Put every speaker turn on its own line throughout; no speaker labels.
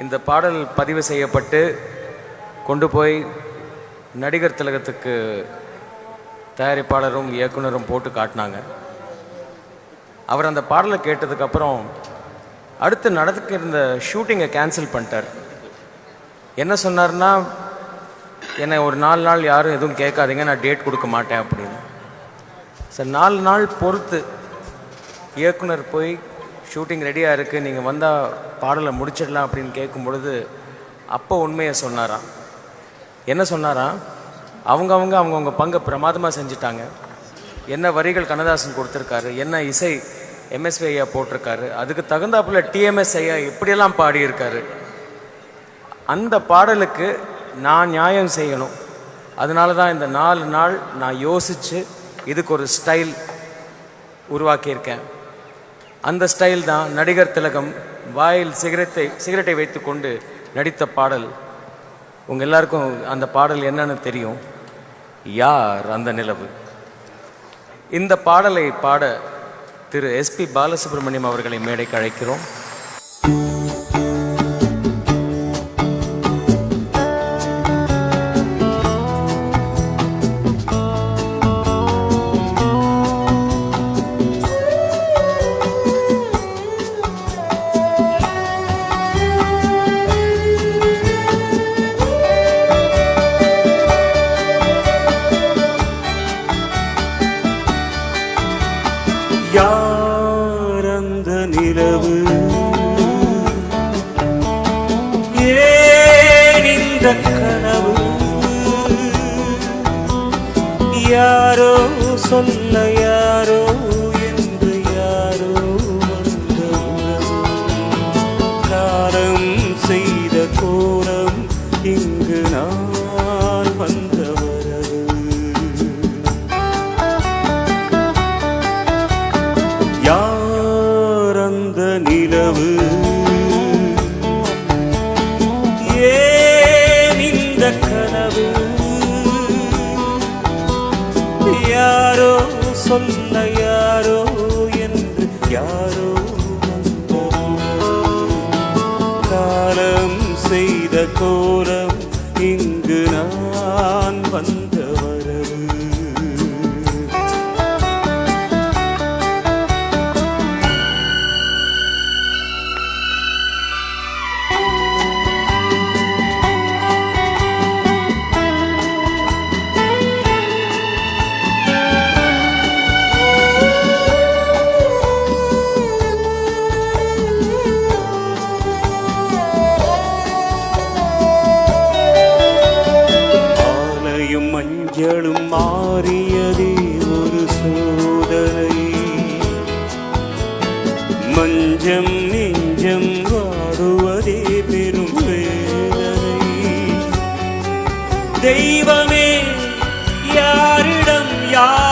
இந்த பாடல் பதிவு செய்யப்பட்டு கொண்டு போய் நடிகர் திலகத்துக்கு தயாரிப்பாளரும் இயக்குனரும் போட்டு காட்டினாங்க. அவர் அந்த பாடலை கேட்டதுக்கப்புறம் அடுத்து நடந்துக்க இருந்த ஷூட்டிங்கை கேன்சல் பண்ணிட்டார். என்ன சொன்னார்னா என்னை ஒரு நாலு நாள் யாரும் எதுவும் கேட்காதீங்க நான் டேட் கொடுக்க மாட்டேன் அப்படின்னு. சார் நாலு நாள் பொறுத்து இயக்குனர் போய் ஷூட்டிங் ரெடியாக இருக்குது நீங்கள் வந்தால் பாடலை முடிச்சிடலாம் அப்படின்னு கேட்கும் பொழுது அப்போ உண்மையை சொன்னாராம். என்ன சொன்னாராம்? அவங்கவுங்க அவங்கவுங்க பங்கை பிரமாதமாக செஞ்சுட்டாங்க. என்ன வரிகள் கண்ணதாசன் கொடுத்துருக்காரு என்ன இசை எம்எஸ்வி ஐயா போட்டிருக்காரு அதுக்கு தகுந்தாப்புல டிஎம்எஸ் ஐயா இப்படியெல்லாம் பாடியிருக்காரு. அந்த பாடலுக்கு நான் நியாயம் செய்யணும். அதனால தான் இந்த நாலு நாள் நான் யோசித்து இதுக்கு ஒரு ஸ்டைல் உருவாக்கியிருக்கேன். அந்த ஸ்டைல் தான் நடிகர் திலகம் வாயில் சிகரெட்டை சிகரெட்டை வைத்துக்கொண்டு நடித்த பாடல். உங்கள் எல்லாருக்கும் அந்த பாடல் என்னன்னு தெரியும். யார் அந்த நிலவு? இந்த பாடலை பாட திரு எஸ்பி பாலசுப்ரமணியம் அவர்களை மேடைக்கு அழைக்கிறோம்.
நிலவு. ஏன் இந்த கனவு? யாரோ சொல்ல சொல்ல யாரோ என்று யாரோ காலம் செய்த கோலம் இங்கு நான் வந்த மஞ்சளும் மாறியதே ஒரு சோதனை. மஞ்சம் நெஞ்சம் வாடுவதே பெரும் வேதனை. தெய்வமே யாரிடம் யார்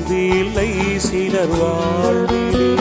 சாந்தி இல்லை சிலர் வாழ்விலே.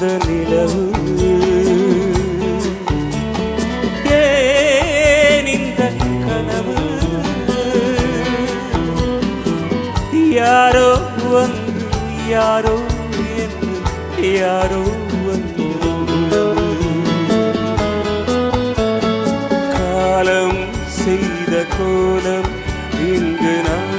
வந்த நிலவு ஏன் இந்த கனவு? யாரோ வந்து யாரோ என்று யாரோ வந்து. காலம் செய்த கோலம் இங்கு நான்